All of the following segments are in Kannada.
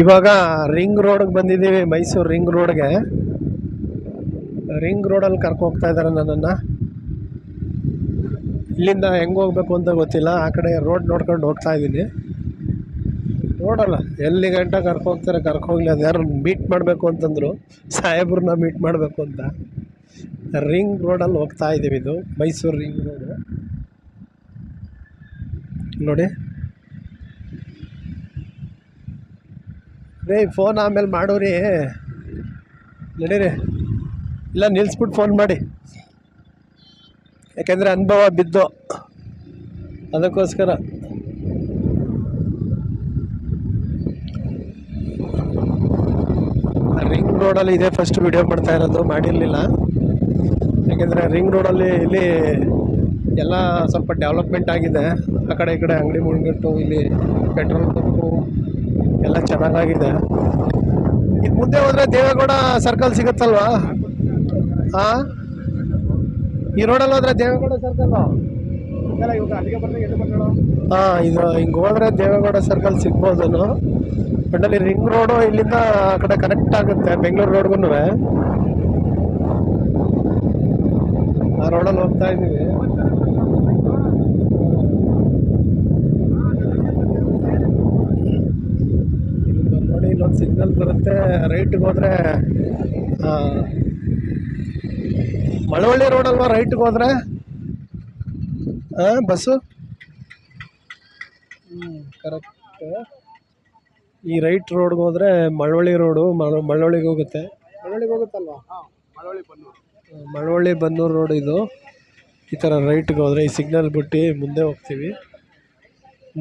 ಇವಾಗ ರಿಂಗ್ ರೋಡ್ಗೆ ಬಂದಿದ್ದೀವಿ, ಮೈಸೂರು ರಿಂಗ್ ರೋಡ್ಗೆ. ರಿಂಗ್ ರೋಡಲ್ಲಿ ಕರ್ಕೊ ಹೋಗ್ತಾ ಇದ್ದಾರೆ ನನ್ನನ್ನು. ಇಲ್ಲಿಂದ ಹೆಂಗೆ ಹೋಗ್ಬೇಕು ಅಂತ ಗೊತ್ತಿಲ್ಲ, ಆ ಕಡೆ ರೋಡ್ ನೋಡ್ಕೊಂಡು ಹೋಗ್ತಾ ಇದ್ದೀನಿ. ನೋಡಲ್ಲ ಎಲ್ಲಿ ಗಂಟ ಕರ್ಕೊ ಹೋಗ್ತಾರೆ ಕರ್ಕೊ ಹೋಗ್ಲಿ ಅದು ಯಾರು ಮೀಟ್ ಮಾಡಬೇಕು ಅಂತಂದರು, ಸಾಹೇಬ್ರನ್ನ ಮೀಟ್ ಮಾಡಬೇಕು ಅಂತ. ರಿಂಗ್ ರೋಡಲ್ಲಿ ಹೋಗ್ತಾ ಇದ್ದೀವಿ ಇದು, ಮೈಸೂರು ರಿಂಗ್ ರೋಡು. ನೋಡಿ. ರೇ ಫೋನ್ ಆಮೇಲೆ ಮಾಡೋರಿ. ನಡೀರಿ. ಇಲ್ಲ ನಿಲ್ಲಿಸ್ಬಿಟ್ಟು ಫೋನ್ ಮಾಡಿ. ಯಾಕೆಂದರೆ ಅನುಭವ ಬಿದ್ದು. ಅದಕ್ಕೋಸ್ಕರ. ರಿಂಗ್ ರೋಡಲ್ಲಿ ಇದೇ ಫಸ್ಟ್ ವಿಡಿಯೋ ಮಾಡ್ತಾ ಇರೋದು, ಮಾಡಿರಲಿಲ್ಲ. ಯಾಕೆಂದರೆ ರಿಂಗ್ ರೋಡಲ್ಲಿ ಇಲ್ಲಿ ಎಲ್ಲ ಸ್ವಲ್ಪ ಡೆವಲಪ್ಮೆಂಟ್ ಆಗಿದೆ. ಆ ಕಡೆ ಈ ಕಡೆ ಅಂಗಡಿ ಮುಂಗಟ್ಟು ಇಲ್ಲಿ ಪೆಟ್ರೋಲ್ ಬಂಕು ಎಲ್ಲ ಚೆನ್ನಾಗಾಗಿದೆ. ಇದು ಮುಂದೆ ಹೋದರೆ ದೇವೇಗೌಡ ಸರ್ಕಲ್ ಸಿಗುತ್ತಲ್ವಾ? ಹಾಂ ಈ ರೋಡಲ್ಲಿ ಹೋದ್ರೆ ದೇವೇಗೌಡ ಸರ್ಕಲ್ ಹಾಂ ಇದು ಹಿಂಗೆ ಹೋದ್ರೆ ದೇವೇಗೌಡ ಸರ್ಕಲ್ ಸಿಗ್ಬೋದು ಅಲ್ಲಿ ರಿಂಗ್ ರೋಡು ಇಲ್ಲಿಂದ ಆ ಕಡೆ ಕನೆಕ್ಟ್ ಆಗುತ್ತೆ, ಬೆಂಗಳೂರು ರೋಡ್ಗೂ ಆ ರೋಡಲ್ಲಿ ಹೋಗ್ತಾ ಇದ್ದೀವಿ ಇಲ್ಲಿ ನೋಡಿ ಇಲ್ಲೊಂದು ಸಿಗ್ನಲ್ ಬರುತ್ತೆ ರೈಟ್ಗೆ ಹೋದ್ರೆ ಮಳವಳ್ಳಿ ರೋಡ್ ಅಲ್ವಾ ರೈಟ್ಗೆ ಹೋದ್ರೆ? ಹಾಂ ಬಸ್ಸು? ಹ್ಞೂ ಕರೆಕ್ಟ್ ಈ ರೈಟ್ ರೋಡ್ಗೆ ಹೋದ್ರೆ ಮಳವಳ್ಳಿ ರೋಡು ಮಳ ಮಳವಳ್ಳಿಗೆ ಹೋಗುತ್ತೆ. ಮಳವಳ್ಳಿಗೆ ಹೋಗುತ್ತಲ್ವಾ? ಹ್ಮ್, ಮಳವಳ್ಳಿ ಬನ್ನೂರು ರೋಡ್ ಇದು. ಈ ಥರ ರೈಟ್ಗೆ ಹೋದರೆ ಈ ಸಿಗ್ನಲ್ ಬಿಟ್ಟು ಮುಂದೆ ಹೋಗ್ತೀವಿ.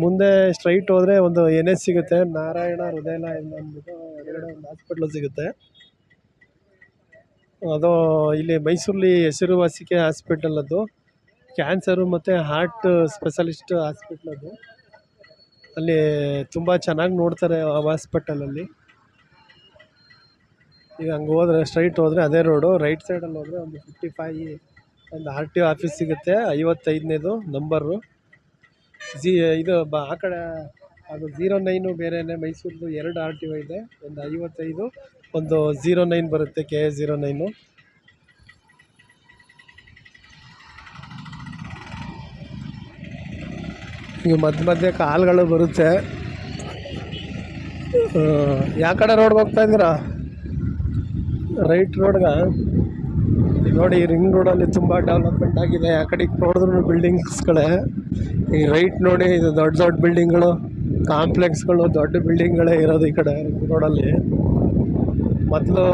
ಮುಂದೆ ಸ್ಟ್ರೈಟ್ ಹೋದರೆ ಒಂದು ಎನ್ ಎಚ್ ಸಿಗುತ್ತೆ, ನಾರಾಯಣ ಹೃದಯಲ ಅಂದ್ಬಿಟ್ಟು ಒಂದು ಹಾಸ್ಪಿಟ್ಲು ಸಿಗುತ್ತೆ. ಅದು ಇಲ್ಲಿ ಮೈಸೂರಲ್ಲಿ ಹೆಸರುವಾಸಿಕೆ ಹಾಸ್ಪಿಟಲ್ ಅದು. ಕ್ಯಾನ್ಸರು ಮತ್ತು ಹಾರ್ಟ್ ಸ್ಪೆಷಲಿಸ್ಟ್ ಹಾಸ್ಪಿಟ್ಲ್ ಅದು. ಅಲ್ಲಿ ತುಂಬ ಚೆನ್ನಾಗಿ ನೋಡ್ತಾರೆ ಆ ಹಾಸ್ಪಿಟಲಲ್ಲಿ ಈಗ ಹಂಗೆ ಹೋದ್ರೆ ಸ್ಟ್ರೈಟ್ ಹೋದರೆ ಅದೇ ರೋಡು ರೈಟ್ ಸೈಡಲ್ಲಿ ಹೋದರೆ ಒಂದು ಫಿಫ್ಟಿ ಫೈ ಒಂದು ಆರ್ ಟಿ ಒ ಆಫೀಸ್ ಸಿಗುತ್ತೆ, ಐವತ್ತೈದನೇದು ನಂಬರು ಜಿ, ಇದು ಬ, ಆ ಕಡೆ ಅದು ಝೀರೋ ನೈನು ಬೇರೆಯೇ ಮೈಸೂರ್ದು ಎರಡು ಆರ್ ಟಿ ಒ ಇದೆ. ಒಂದು ಐವತ್ತೈದು, ಒಂದು ಝೀರೋ ನೈನ್ ಬರುತ್ತೆ ಕೆ ಎ ಝೀರೋ ನೈನು ಈಗ ಮಧ್ಯ ಮಧ್ಯೆ ಕಾಲ್ಗಳು ಬರುತ್ತೆ. ಯಾವ ಕಡೆ ರೋಡ್ಗೆ ಹೋಗ್ತಾ ಇದ್ದೀರಾ? ರೈಟ್ ರೋಡ್ಗ ನೋಡಿ ರಿಂಗ್ ರೋಡಲ್ಲಿ ತುಂಬ ಡೆವಲಪ್ಮೆಂಟ್ ಆಗಿದೆ. ಆ ಕಡೆಗೆ ನೋಡಿದ್ರು ಬಿಲ್ಡಿಂಗ್ಸ್ಗಳೇ ಈ ರೈಟ್ ನೋಡಿ, ಇದು ದೊಡ್ಡ ದೊಡ್ಡ ಬಿಲ್ಡಿಂಗ್ಗಳು ಕಾಂಪ್ಲೆಕ್ಸ್ಗಳು ದೊಡ್ಡ ಬಿಲ್ಡಿಂಗ್ಗಳೇ ಇರೋದು ಈ ಕಡೆ ರಿಂಗ್ ರೋಡಲ್ಲಿ ಮೊದಲು